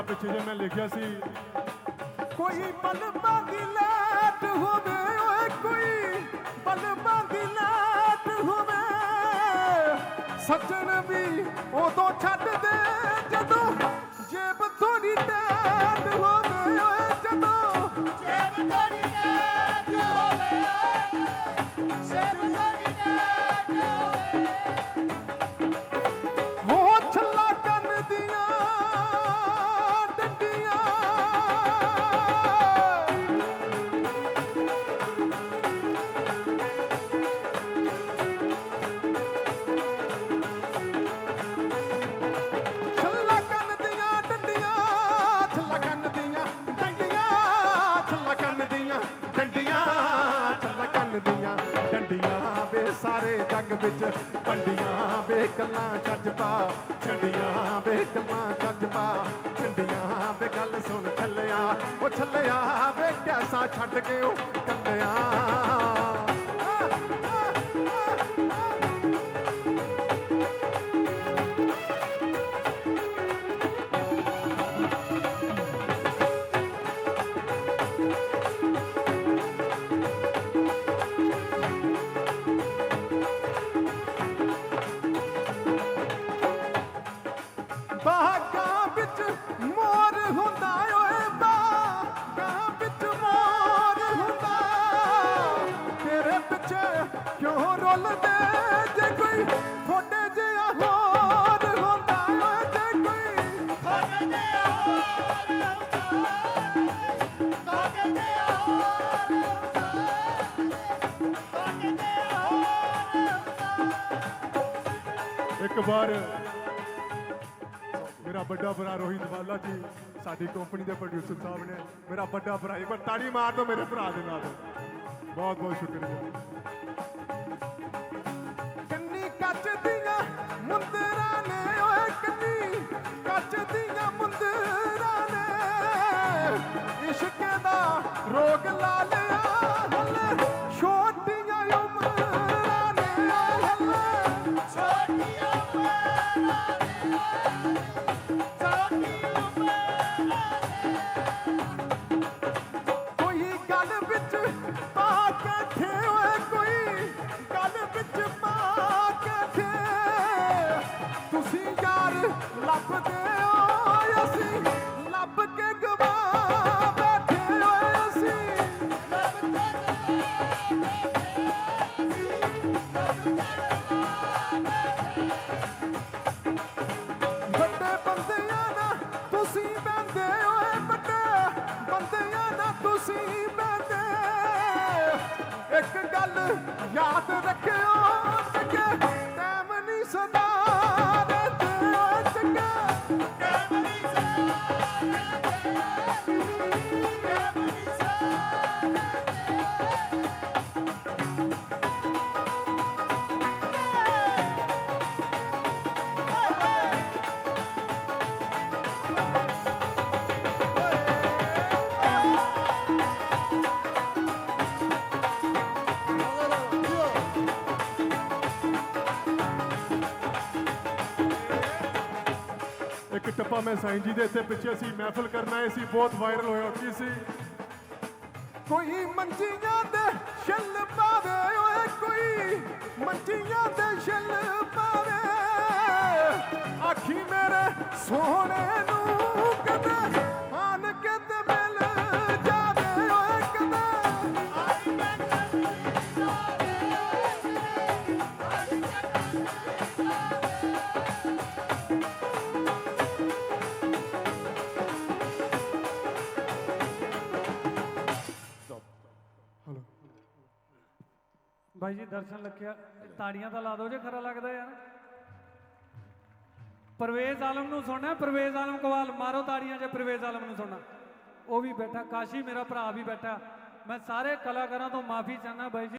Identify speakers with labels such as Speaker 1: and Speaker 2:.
Speaker 1: ਆ ਪਿੱਛੇ ਜੇ ਮੈਂ ਲਿਖਿਆ ਸੀ।
Speaker 2: ਕੋਈ ਬਲਬਾਂ ਦੀ ਲਾਟ ਹੋਵੇ ਓਏ ਕੋਈ ਬਲਬਾਂ ਦੀ ਲਾਟ ਹੋਵੇ। ਸੱਜਣ ਵੀ ਉਦੋਂ ਛੱਡ ਦੇ ਜਦੋਂ ਜੇਬ ਥੋੜੀ ਟੈਟ ਹੋਵੇ ਓਏ ਜਦੋਂ
Speaker 3: ਜੇਬ ਤੋੜੀ ਨਾ
Speaker 2: ਜੱਗ ਵਿੱਚ ਪੰਡੀਆਂ ਵੇ ਗੱਲਾਂ ਚੱਜ ਪਾ ਛੰਡੀਆਂ ਵੇ ਗੱਲਾਂ ਚੱਜ ਪਾ ਛੰਡੀਆਂ ਵੇ ਗੱਲ ਸੁਣ ਛੱਲਿਆ, ਉਹ ਛੱਲਿਆ ਵੇ ਕੈਸਾ ਛੱਡ ਕੇ ਉਹ ਕੱਲਿਆ ਕਿਉਂ ਜੇ ਕੋਈ ਥੋੜੇ ਜਿਹਾ ਹੋਰ ਹੁੰਦਾ ਜੇ ਕੋਈ
Speaker 3: ਕੋਕੇ ਦੇ ਹੋਰ ਕੋਕੇ ਦੇ ਹੋਰ ਕੋਕੇ
Speaker 1: ਇੱਕ ਵਾਰ ਮੇਰਾ ਵੱਡਾ ਭਰਾ ਰੋਹਿਤ ਵਾਲਾ ਜੀ ਸਾਡੀ ਕੰਪਨੀ ਦੇ ਪ੍ਰੋਡਿਊਸਰ ਸਾਹਿਬ ਨੇ ਮੇਰਾ ਵੱਡਾ ਭਰਾ ਇੱਕ ਵਾਰ ਤਾੜੀ ਮਾਰ ਦਿਓ ਮੇਰੇ ਭਰਾ ਦੇ ਨਾਲ। ਬਹੁਤ ਬਹੁਤ ਸ਼ੁਕਰੀਆ।
Speaker 2: ਕੰਨੀ ਕੱਚ ਦੀਆਂ ਮੁੰਦਰਾਂ ਨੇ, ਓਏ ਕੰਨੀ ਕੱਚ ਦੀਆਂ ਮੁੰਦਰਾਂ ਨੇ। ਇਸ਼ਕ ਦਾ ਰੋਗ ਲਾ ਤੁਸੀਂ ਬੰਦੇ ਇੱਕ ਗੱਲ ਯਾਦ ਰੱਖਿਓ ਚੰਗੇ
Speaker 1: ਇੱਕ ਟੱਪਾ ਮੈਂ ਸਾਈਂ ਜੀ ਦੇ ਇੱਥੇ ਪਿੱਛੇ ਸੀ, ਮਹਿਫਲ ਕਰਨ ਆਏ ਸੀ, ਬਹੁਤ ਵਾਇਰਲ ਹੋਇਆ ਕੀ ਸੀ।
Speaker 2: ਕੋਈ ਮੰਜੀਆਂ ਦੇ ਛੱਲ ਪਾਵੇ, ਓਏ ਕੋਈ ਮੰਜੀਆਂ ਦੇ ਛੱਲ ਪਾਵੇ। ਆਖੀ ਮੇਰੇ ਸੋਹਣੇ ਨੂੰ
Speaker 4: ਬਾਈ ਜੀ ਦਰਸ਼ਨ ਲੱਖਿਆ ਤਾੜੀਆਂ ਤਾਂ ਲਾ ਦਿਓ ਜੇ ਖਰਾ ਲੱਗਦਾ ਯਾਰ। ਪਰਵੇਜ਼ ਆਲਮ ਨੂੰ ਸੁਣਨਾ ਪਰਵੇਜ਼ ਆਲਮ ਕਵਾਲ, ਮਾਰੋ ਤਾੜੀਆਂ ਜੇ ਪਰਵੇਜ਼ ਆਲਮ ਨੂੰ ਸੁਣਨਾ। ਉਹ ਵੀ ਬੈਠਾ, ਕਾਸ਼ੀ ਮੇਰਾ ਭਰਾ ਵੀ ਬੈਠਾ। ਮੈਂ ਸਾਰੇ ਕਲਾਕਾਰਾਂ ਤੋਂ ਮਾਫੀ ਚਾਹਨਾ ਬਾਈ ਜੀ।